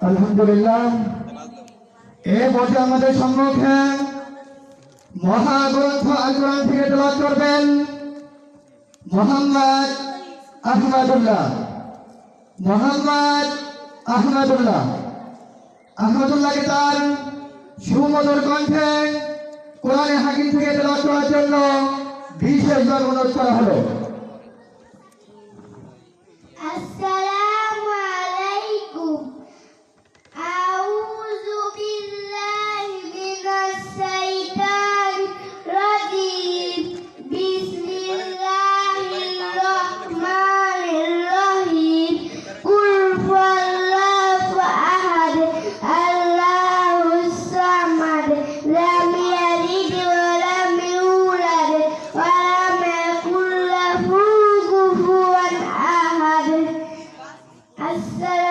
আলহামদুলিল্লাহ। এ বছর আমাদের সম্মুখে মহাগ্রন্থ আল কোরআন থেকে তেলাওয়াত করবেন মোহাম্মদ আহমদুল্লাহ। মোহাম্মদ আহমদুল্লাহ। আহমদুল্লাহকে তার সুমধুর কণ্ঠে কোরআনে হাকিম থেকে তেলাওয়াত করার জন্য বিশেষভাবে অনুরোধ করা হলো। السلام